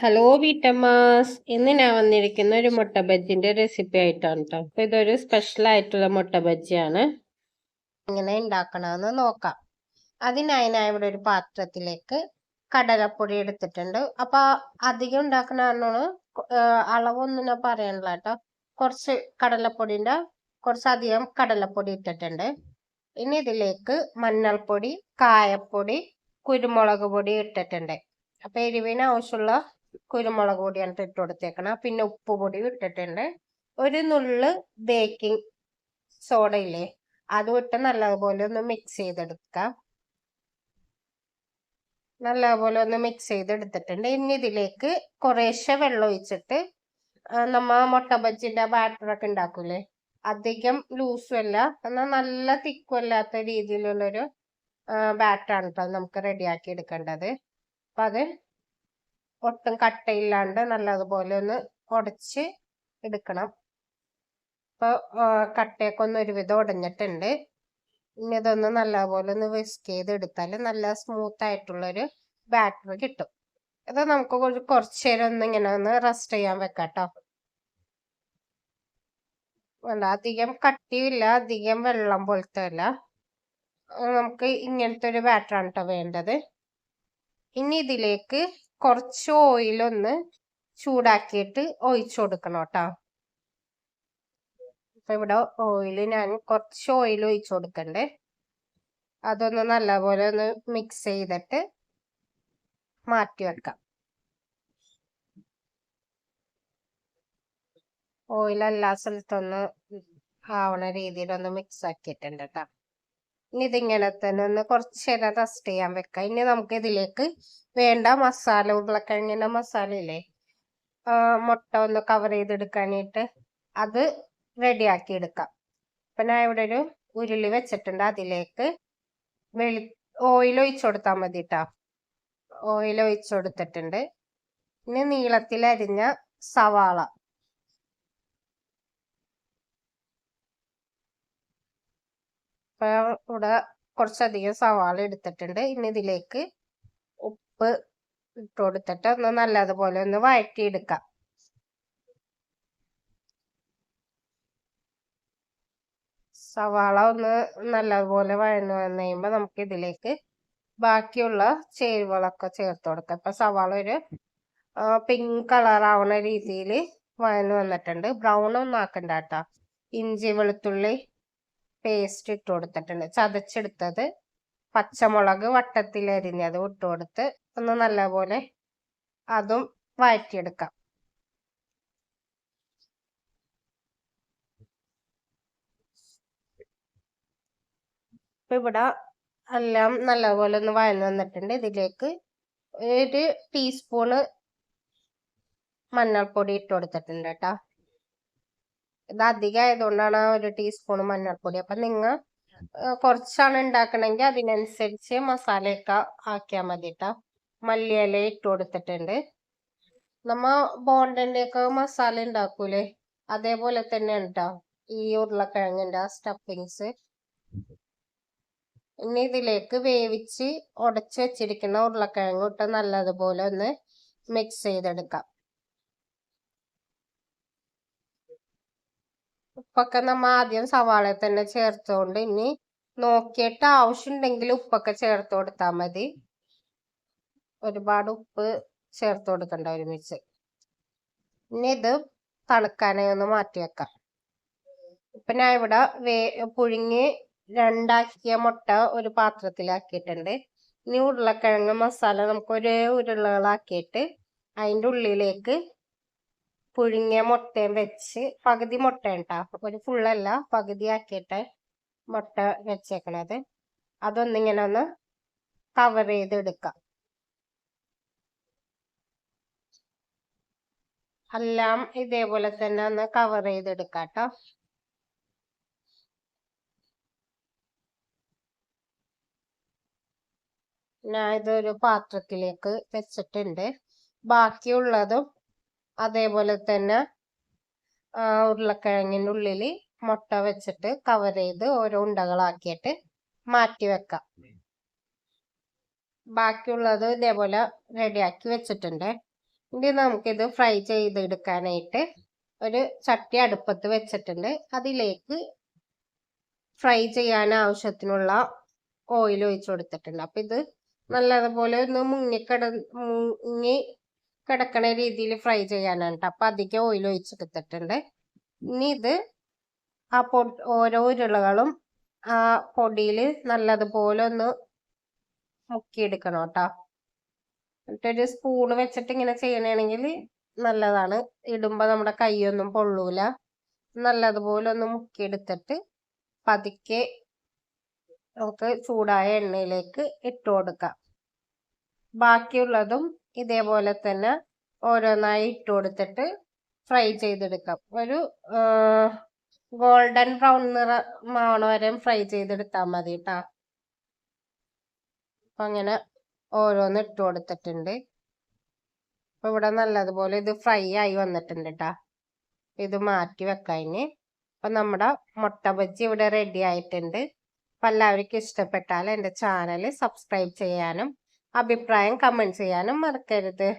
Hello വീട്ടമ്മാസ് ഇന്ന് ഞാൻ വന്നിരിക്കുന്ന ഒരു മുട്ട ബജ്ജിന്റെ റെസിപ്പി ആയിട്ടാണ് കേട്ടോ അപ്പൊ ഇതൊരു സ്പെഷ്യൽ ആയിട്ടുള്ള മുട്ട ബജ്ജിയാണ് എങ്ങനെ ഉണ്ടാക്കണമെന്ന് നോക്കാം. അതിനായി ഞാൻ ഇവിടെ ഒരു പാത്രത്തിലേക്ക് കടലപ്പൊടി എടുത്തിട്ടുണ്ട്. അപ്പൊ അധികം ഉണ്ടാക്കണമെന്നാണ് അളവൊന്നും ഞാൻ പറയണില്ല കേട്ടോ കുറച്ച് കടലപ്പൊടിന്റെ കുറച്ചധികം കടലപ്പൊടി ഇട്ടിട്ടുണ്ട്. ഇനി ഇതിലേക്ക് മഞ്ഞൾപ്പൊടി കായപ്പൊടി കുരുമുളക് പൊടി ഇട്ടിട്ടുണ്ട്. അപ്പൊ എരിവിന് ആവശ്യമുള്ള കുരുമുളക് പൊടിയാണ് ഇട്ട് കൊടുത്തേക്കണം. പിന്നെ ഉപ്പ് പൊടി ഇട്ടിട്ടുണ്ട്. ഒരു നുള്ള് ബേക്കിംഗ് സോഡ ഇല്ലേ? അതും ഇട്ട് നല്ലതുപോലെ ഒന്ന് മിക്സ് ചെയ്തെടുക്കാം. നല്ലതുപോലെ ഒന്ന് മിക്സ് ചെയ്തെടുത്തിട്ടുണ്ട്. ഇനി ഇതിലേക്ക് കുറേശ്ശെ വെള്ളം ഒഴിച്ചിട്ട് നമ്മ മുട്ട ബജ്ജിന്റെ ബാറ്ററൊക്കെ ഉണ്ടാക്കൂലേ? അധികം ലൂസും അല്ല. എന്നാൽ നല്ല തിക്കും അല്ലാത്ത രീതിയിലുള്ളൊരു ബാറ്ററാണ് കേട്ടോ നമുക്ക് റെഡിയാക്കി എടുക്കേണ്ടത്. അപ്പം അത് ഒട്ടും കട്ടയില്ലാണ്ട് നല്ലതുപോലെ ഒന്ന് ഉടച്ച് എടുക്കണം. ഇപ്പോൾ കട്ടയൊക്കെ ഒന്ന് ഒരുവിധം ഉടഞ്ഞിട്ടുണ്ട്. ഇനി ഇതൊന്ന് നല്ലതുപോലെ ഒന്ന് വിസ്ക് ചെയ്ത് എടുത്താൽ നല്ല സ്മൂത്ത് ആയിട്ടുള്ളൊരു ബാറ്റർ കിട്ടും. ഇത് നമുക്ക് കുറച്ച് നേരം ഒന്ന് ഇങ്ങനെ ഒന്ന് റെസ്റ്റ് ചെയ്യാൻ വെക്കാട്ടോ അല്ല അധികം കട്ടിയില്ല അധികം വെള്ളം പോലത്തെ അല്ല. നമുക്ക് ഇങ്ങനത്തെ ഒരു ബാറ്ററാണ് കേട്ടോ വേണ്ടത്. ഇനി ഇതിലേക്ക് കുറച്ച് ഓയിലൊന്ന് ചൂടാക്കിയിട്ട് ഒഴിച്ചു കൊടുക്കണം കേട്ടോ. അപ്പൊ ഇവിടെ ഓയിൽ ഞാൻ കുറച്ച് ഓയിൽ ഒഴിച്ചു കൊടുക്കണ്ടേ. അതൊന്ന് നല്ലപോലെ ഒന്ന് മിക്സ് ചെയ്തിട്ട് മാറ്റി വെക്കാം. ഓയിൽ എല്ലാ സ്ഥലത്തൊന്ന് ആവണ രീതിയിലൊന്ന് മിക്സ് ആക്കിയിട്ടുണ്ട് കേട്ടോ. ഇനി ഇതിങ്ങനെ തന്നെ ഒന്ന് കുറച്ച് നേരം റെസ്റ്റ് ചെയ്യാൻ വെക്കാം. ഇനി നമുക്ക് ഇതിലേക്ക് വേണ്ട മസാല ഉരുളക്കിഴങ്ങിന്റെ മസാല ഇല്ലേ? മുട്ട ഒന്ന് കവർ ചെയ്തെടുക്കാനായിട്ട് അത് റെഡിയാക്കി എടുക്കാം. അപ്പം ഞാൻ ഇവിടെ ഒരു ഉരുളി വെച്ചിട്ടുണ്ട്. അതിലേക്ക് വെളി ഓയിൽ ഒഴിച്ചു കൊടുത്താൽ മതി കേട്ടോ ഓയിൽ ഒഴിച്ചു കൊടുത്തിട്ടുണ്ട്. ഇനി നീളത്തിൽ അരിഞ്ഞ സവാള. ഇപ്പൊ ഇവിടെ കുറച്ചധികം സവാള എടുത്തിട്ടുണ്ട്. ഇനി ഇതിലേക്ക് ഉപ്പ് ഇട്ട് കൊടുത്തിട്ട് ഒന്ന് നല്ലതുപോലെ ഒന്ന് വഴറ്റിയെടുക്കാം. സവാള ഒന്ന് നല്ലതുപോലെ വഴന്നു വന്നു കഴിയുമ്പോൾ നമുക്ക് ഇതിലേക്ക് ബാക്കിയുള്ള ചേരുവകളൊക്കെ ചേർത്ത് കൊടുക്കാം. ഇപ്പം സവാള ഒരു പിങ്ക് കളർ ആവുന്ന രീതിയിൽ വഴന്നു വന്നിട്ടുണ്ട്. ബ്രൗൺ ഒന്നും ആക്കണ്ട കേട്ടോ. ഇഞ്ചി വെളുത്തുള്ളി പേസ്റ്റ് ഇട്ട് കൊടുത്തിട്ടുണ്ട്. ചതച്ചെടുത്തത് പച്ചമുളക് വട്ടത്തിൽ അരിഞ്ഞത് ഇട്ട് കൊടുത്ത് ഒന്ന് നല്ലപോലെ അതും വഴറ്റിയെടുക്കാം. ഇപ്പൊ ഇവിടെ എല്ലാം നല്ലപോലെ ഒന്ന് വഴന്നു വന്നിട്ടുണ്ട്. ഇതിലേക്ക് ഒരു ടീസ്പൂണ് മഞ്ഞൾപ്പൊടി ഇട്ട് കൊടുത്തിട്ടുണ്ട് കേട്ടോ. ഇത് അധികം ആയതുകൊണ്ടാണ് ഒരു ടീസ്പൂൺ മഞ്ഞൾപ്പൊടി. അപ്പൊ നിങ്ങൾ കുറച്ചാണ് ഉണ്ടാക്കണമെങ്കിൽ അതിനനുസരിച്ച് മസാലയൊക്കെ ആക്കിയാൽ മതി കേട്ടോ മല്ലിയില ഇട്ട് കൊടുത്തിട്ടുണ്ട്. നമ്മ ബോണ്ടൊക്കെ മസാല ഉണ്ടാക്കൂലേ അതേപോലെ തന്നെ ഉണ്ടോ ഈ ഉരുളക്കിഴങ്ങിന്റെ സ്റ്റഫിങ്സ് ഇനി ഇതിലേക്ക് വേവിച്ച് ഉടച്ചു വെച്ചിരിക്കുന്ന ഉരുളക്കിഴങ്ങ് ഇട്ട് നല്ലതുപോലെ ഒന്ന് മിക്സ് ചെയ്തെടുക്കാം. ഉപ്പൊക്കെ നമ്മ ആദ്യം സവാള തന്നെ ചേർത്തോണ്ട് ഇനി നോക്കിയിട്ട് ആവശ്യമുണ്ടെങ്കിൽ ഉപ്പൊക്കെ ചേർത്ത് കൊടുത്താൽ മതി. ഒരുപാട് ഉപ്പ് ചേർത്ത് കൊടുക്കണ്ട ഒരുമിച്ച്. ഇനി ഇത് തണുക്കാനായി ഒന്ന് മാറ്റി വെക്കാം. ഇപ്പൊ ഞാൻ ഇവിടെ വേ പുഴുങ്ങി രണ്ടാക്കിയ മുട്ട ഒരു പാത്രത്തിലാക്കിയിട്ടുണ്ട്. ഇനി ഉരുളക്കിഴങ്ങ് മസാല നമുക്ക് ഒരേ ഉരുളകളാക്കിയിട്ട് അതിന്റെ ഉള്ളിലേക്ക് പുഴുങ്ങിയ മുട്ടയും വെച്ച് പകുതി മുട്ട ഉണ്ടാ ഒരു ഫുള്ളല്ല പകുതി ആക്കിയിട്ട് മുട്ട വെച്ചേക്കണത്. അതൊന്നിങ്ങനെ ഒന്ന് കവർ ചെയ്തെടുക്കാം. എല്ലാം ഇതേപോലെ തന്നെ ഒന്ന് കവർ ചെയ്തെടുക്കാം കേട്ടോ ഞാൻ ഇതൊരു പാത്രത്തിലേക്ക് വെച്ചിട്ടുണ്ട്. ബാക്കിയുള്ളതും അതേപോലെ തന്നെ ഉരുളക്കിഴങ്ങിന്റെ ഉള്ളിൽ മുട്ട വെച്ചിട്ട് കവർ ചെയ്ത് ഓരോ ഉണ്ടകളാക്കിയിട്ട് മാറ്റി വെക്കാം. ബാക്കിയുള്ളത് ഇതേപോലെ റെഡിയാക്കി വെച്ചിട്ടുണ്ട്. ഇനി നമുക്കിത് ഫ്രൈ ചെയ്തെടുക്കാനായിട്ട് ഒരു ചട്ടി അടുപ്പത്ത് വെച്ചിട്ടുണ്ട്. അതിലേക്ക് ഫ്രൈ ചെയ്യാൻ ആവശ്യത്തിനുള്ള ഓയിൽ ഒഴിച്ചു കൊടുത്തിട്ടുണ്ട്. അപ്പം ഇത് നല്ലതുപോലെ ഒന്ന് മുങ്ങിക്കിട മുങ്ങി കിടക്കണ രീതിയിൽ ഫ്രൈ ചെയ്യാനാണ്. കേട്ടോ അപ്പം അധികം ഓയിൽ ഒഴിച്ചെടുത്തിട്ടുണ്ട്. ഇനി ഇത് ആ പൊ ഓരോ ഉരുളകളും ആ പൊടിയിൽ നല്ലതുപോലെ ഒന്ന് മുക്കിയെടുക്കണം കേട്ടോ. എന്നിട്ടൊരു സ്പൂൺ വെച്ചിട്ട് ഇങ്ങനെ ചെയ്യണമെങ്കിൽ നല്ലതാണ്. ഇടുമ്പോൾ നമ്മുടെ കൈയൊന്നും പൊള്ളൂല. നല്ലതുപോലെ ഒന്ന് മുക്കിയെടുത്തിട്ട് പതുക്കെ നമുക്ക് ചൂടായ എണ്ണയിലേക്ക് ഇട്ടു കൊടുക്കാം. ബാക്കിയുള്ളതും ഇതേപോലെ തന്നെ ഓരോന്നായി ഇട്ട് കൊടുത്തിട്ട് ഫ്രൈ ചെയ്തെടുക്കാം. ഒരു ഗോൾഡൻ ബ്രൗൺ നിറമാവണ വരെ ഫ്രൈ ചെയ്തെടുത്താൽ മതി കേട്ടോ അപ്പം അങ്ങനെ ഓരോന്ന് ഇട്ട് കൊടുത്തിട്ടുണ്ട്. അപ്പം ഇവിടെ നല്ലതുപോലെ ഇത് ഫ്രൈ ആയി വന്നിട്ടുണ്ട് കേട്ടാ ഇത് മാറ്റി വെക്കാതിന് അപ്പം നമ്മുടെ മുട്ട ബജ്ജി ഇവിടെ റെഡി ആയിട്ടുണ്ട്. അപ്പം എല്ലാവർക്കും ഇഷ്ടപ്പെട്ടാൽ എന്റെ ചാനൽ സബ്സ്ക്രൈബ് ചെയ്യാനും അഭിപ്രായം കമന്റ് ചെയ്യാനും മറക്കരുത്.